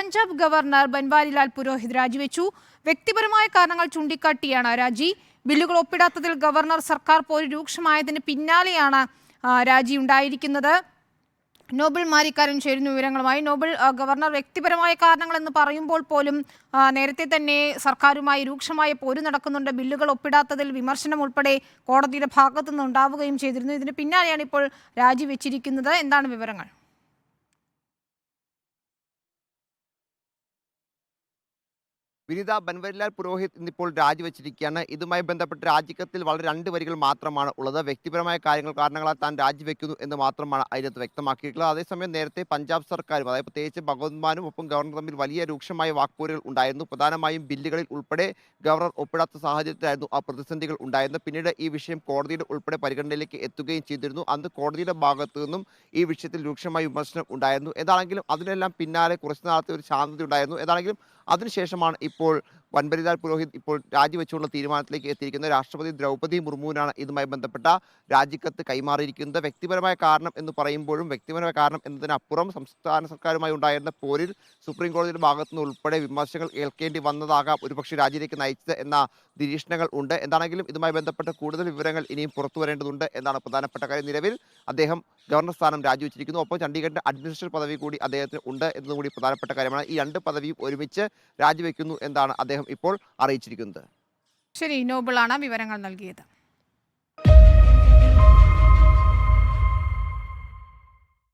Punjab governor Banwarilal Purohit രാജിവെച്ചു. വ്യക്തിപരമായ കാരണങ്ങൾ ചൂണ്ടിക്കാട്ടിയാണ് രാജി. ബില്ലുകൾ ഒപ്പിടാത്തതിൽ ഗവർണർ സർക്കാർ പോര് രൂക്ഷമായതിന് പിന്നാലെയാണ് രാജി ഉണ്ടായിരിക്കുന്നത്. നോബൽ മാരിക്കാരൻ ചേരുന്ന വിവരങ്ങളുമായി നോബൽ ഗവർണർ വ്യക്തിപരമായ കാരണങ്ങൾ എന്ന് പറയുമ്പോൾ പോലും നേരത്തെ തന്നെ സർക്കാരുമായി രൂക്ഷമായ പോര് നടക്കുന്നുണ്ട്. ബില്ലുകൾ ഒപ്പിടാത്തതിൽ വിമർശനം ഉൾപ്പെടെ കോടതിയുടെ ഭാഗത്തുനിന്ന് ഉണ്ടാവുകയും ചെയ്തിരുന്നു. ഇതിന് പിന്നാലെയാണ് ഇപ്പോൾ രാജിവെച്ചിരിക്കുന്നത് എന്താണ് വിവരങ്ങൾ? വിനിത ബൻവരിലാൽ പുരോഹിത് ഇന്നിപ്പോൾ രാജിവെച്ചിരിക്കുകയാണ്. ഇതുമായി ബന്ധപ്പെട്ട് രാജിക്കത്തിൽ വളരെ രണ്ട് വരികൾ മാത്രമാണ് ഉള്ളത്. വ്യക്തിപരമായ കാര്യങ്ങൾ കാരണങ്ങളാൽ താൻ രാജിവെക്കുന്നു എന്ന് മാത്രമാണ് അതിനകത്ത് വ്യക്തമാക്കിയിട്ടുള്ളത്. അതേസമയം നേരത്തെ പഞ്ചാബ് സർക്കാരും അതായത് പ്രത്യേകിച്ച് ഭഗവത് മാനും ഒപ്പം ഗവർണർ തമ്മിൽ വലിയ രൂക്ഷമായ വാക്പോരുകൾ ഉണ്ടായിരുന്നു. പ്രധാനമായും ബില്ലുകളിൽ ഉൾപ്പെടെ ഗവർണർ ഒപ്പിടാത്ത സാഹചര്യത്തിലായിരുന്നു ആ പ്രതിസന്ധികൾ ഉണ്ടായിരുന്നത്. പിന്നീട് ഈ വിഷയം കോടതിയുടെ ഉൾപ്പെടെ പരിഗണനയിലേക്ക് എത്തുകയും ചെയ്തിരുന്നു. അന്ന് കോടതിയുടെ ഭാഗത്തു നിന്നും ഈ വിഷയത്തിൽ രൂക്ഷമായ വിമർശനം ഉണ്ടായിരുന്നു. ഏതാണെങ്കിലും അതിനെല്ലാം പിന്നാലെ കുറച്ചു നാളത്തെ ഒരു ശാന്തത ഉണ്ടായിരുന്നു ഏതാണെങ്കിലും അതിനുശേഷമാണ് ഇപ്പോൾ por, വൻപരിലാൽ പുരോഹിത് ഇപ്പോൾ രാജിവെച്ചുള്ള തീരുമാനത്തിലേക്ക് എത്തിയിരിക്കുന്നത് രാഷ്ട്രപതി ദ്രൗപദി മുർമുവിനാണ് ഇതുമായി ബന്ധപ്പെട്ട രാജിക്കത്ത് കൈമാറിയിരിക്കുന്നത്. വ്യക്തിപരമായ കാരണം എന്ന് പറയുമ്പോഴും വ്യക്തിപരമായ കാരണം എന്നതിനപ്പുറം സംസ്ഥാന സർക്കാരുമായി ഉണ്ടായിരുന്ന പോരിൽ സുപ്രീം കോടതിയുടെ ഭാഗത്തു നിന്ന് ഉൾപ്പെടെ വിമർശനങ്ങൾ ഏൽക്കേണ്ടി വന്നതാകാം ഒരുപക്ഷെ രാജിയിലേക്ക് നയിച്ചത് എന്ന നിരീക്ഷണങ്ങൾ ഉണ്ട്. എന്താണെങ്കിലും ഇതുമായി ബന്ധപ്പെട്ട കൂടുതൽ വിവരങ്ങൾ ഇനിയും പുറത്തു വരേണ്ടതുണ്ട് എന്നാണ് പ്രധാനപ്പെട്ട കാര്യം. നിലവിൽ അദ്ദേഹം ഗവർണർ സ്ഥാനം രാജിവെച്ചിരിക്കുന്നു. ഒപ്പം ചണ്ഡീഗഡിന്റെ അഡ്മിനിസ്ട്രേറ്റർ പദവി കൂടി അദ്ദേഹത്തിന് ഉണ്ട് എന്നതും കൂടി പ്രധാനപ്പെട്ട കാര്യമാണ്. ഈ രണ്ട് പദവിയും ഒരുമിച്ച് രാജിവെക്കുന്നു എന്നാണ് അദ്ദേഹം ഇപ്പോൾ അറിയിച്ചിരിക്കുന്നത്. ശരി നോബിളാണ് വിവരങ്ങൾ നൽകിയത്.